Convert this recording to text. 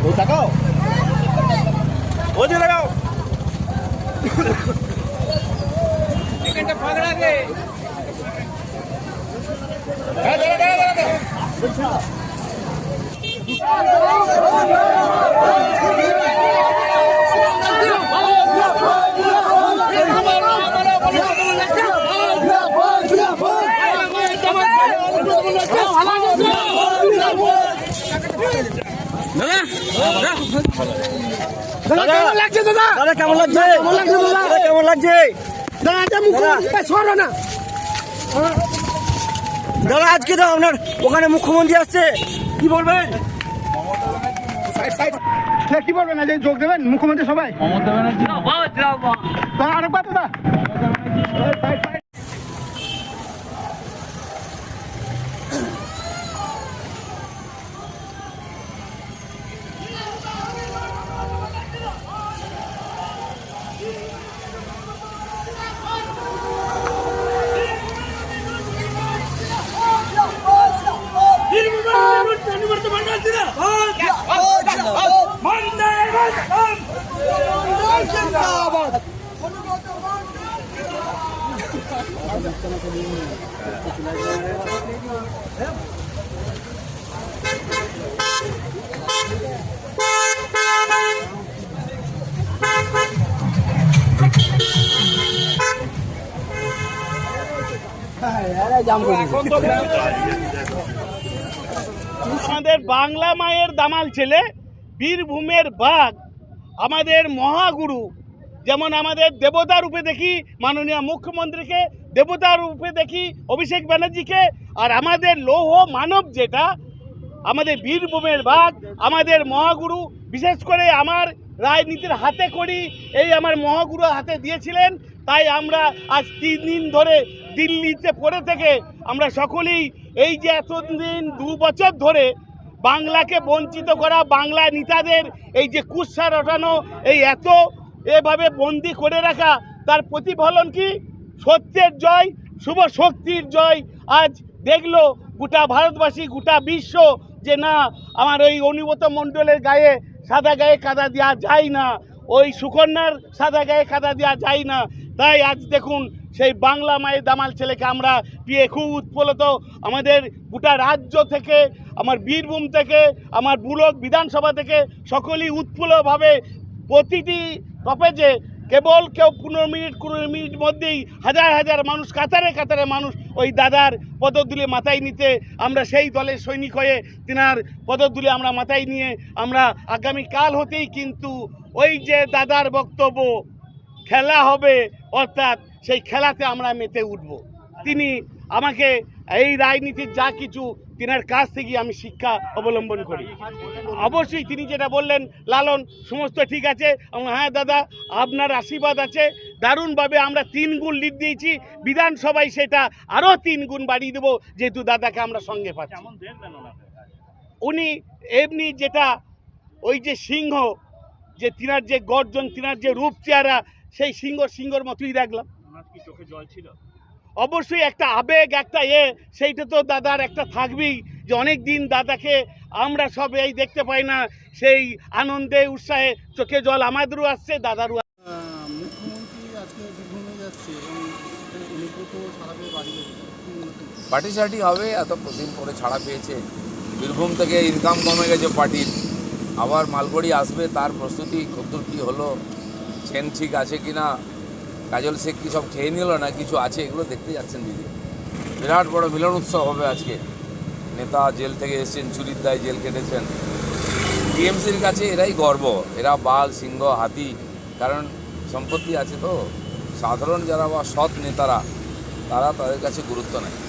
ও তাকাও ওদিকে লাগাও দাদা কেমন লাগছে দাদা দাদা কেমন লাগছে কেমন লাগছে? দাদা কেমন লাগছে দাদা? মুখ্যমন্ত্রী সরো না। দাদা আজকে তো আপনার ওখানে মুখ্যমন্ত্রী আসছে। কি বলবেন? কি বলবেন? আজ যোগ দেবেন মুখ্যমন্ত্রী সবাই? দাদা আরেকবার দাদা। আমাদের বাংলা মায়ের দামাল ছেলে, বীরভূমের বাঘ, আমাদের মহাগুরু, যেমন আমাদের দেবতা রূপে দেখি মাননীয় মুখ্যমন্ত্রীকে দেবতা রূপে দেখি অভিষেক ব্যানার্জিকে। আর আমাদের লৌহ মানব যেটা, আমাদের বীরভূমের বাঘ, আমাদের মহাগুরু, বিশেষ করে আমার রাজনীতির হাতে করি, এই আমার মহাগুরু হাতে দিয়েছিলেন, তাই আমরা আজ তিন দিন ধরে দিল্লিতে পড়ে থেকে আমরা সকলেই এই যে এতদিন দু বছর ধরে বাংলাকে বঞ্চিত করা, বাংলা নেতাদের এই যে কুৎসা রটানো, এই এত এভাবে বন্দি করে রাখা, তার প্রতিফলন কি? সত্যের জয়, শুভ শক্তির জয়। আজ দেখল গোটা ভারতবাসী, গোটা বিশ্ব যে না, আমার ওই অনুগত মণ্ডলের গায়ে সাদা গায়ে কাদা দেওয়া যায় না। ওই সুকন্যার সাদা গায়ে কাদা দেওয়া যায় না। তাই আজ দেখুন সেই বাংলা মায়ের দামাল ছেলেকে আমরা পেয়ে খুব উৎফুল্লত। আমাদের গোটা রাজ্য থেকে, আমার বীরভূম থেকে, আমার বুলক বিধানসভা থেকে সকলেই উৎফুল্লভাবে প্রতিটি টপেজে কেবল কেউ পনেরো মিনিট, কুড়ি মিনিট মধ্যেই হাজার হাজার মানুষ, কাতারে কাতারে মানুষ ওই দাদার পদতুলে মাথায় নিতে আমরা সেই দলের সৈনিক হয়ে তিনার পদতুলে আমরা মাথায় নিয়ে আমরা আগামী কাল হতেই কিন্তু ওই যে দাদার বক্তব্য, খেলা হবে, অর্থাৎ সেই খেলাতে আমরা মেতে উঠব। তিনি আমাকে এই রাজনীতির যা কিছু তিনার কাছ থেকে আমি শিক্ষা অবলম্বন করি। অবশ্যই তিনি যেটা বললেন লালন সমস্ত ঠিক আছে। হ্যাঁ দাদা আপনার আশীর্বাদ আছে। দারুণভাবে আমরা তিন গুণ লিড দিয়েছি। বিধানসভায় সেটা আরও তিন গুণ বাড়িয়ে দেবো যেহেতু দাদাকে আমরা সঙ্গে পাচ্ছি। উনি এমনি যেটা ওই যে সিংহ যে তিনার যে গর্জন তিনার যে রূপ চেহারা সেই সিংহ সিংহর মতোই রাখলাম অবশ্যই একটা আবেগ একটা এ সেইটা তো দাদার একটা থাকবেই যে অনেক দিন দাদাকে আমরা সব এই দেখতে পাই না সেই আনন্দে উৎসাহে চোখে জল আমাদেরও আসছে দাদারও মুখ্যমন্ত্রী আজকে বীরভূমে যাচ্ছে এবং? পার্টি সার্টি হবে এত দিন পরে ছাড়া পেয়েছে বীরভূম থেকে ইনকাম কমে গেছে পার্টির আবার মালগড়ি আসবে তার প্রস্তুতি কতদূর কী হলো চেন ঠিক আছে কি না কাজল শেখ কি সব খেয়ে নিল না? কিছু আছে? এগুলো দেখতে যাচ্ছেন দিদি। বিরাট বড় মিলন উৎসব হবে আজকে। নেতা জেল থেকে এসছেন, চুরির দায় জেল কেটেছেন। টিএমসির কাছে এরাই গর্ব। এরা বাঘ সিংহ, হাতি, কারণ সম্পত্তি আছে তো। সাধারণ যারা বা সৎ নেতারা, তারা তাদের কাছে গুরুত্ব নেয়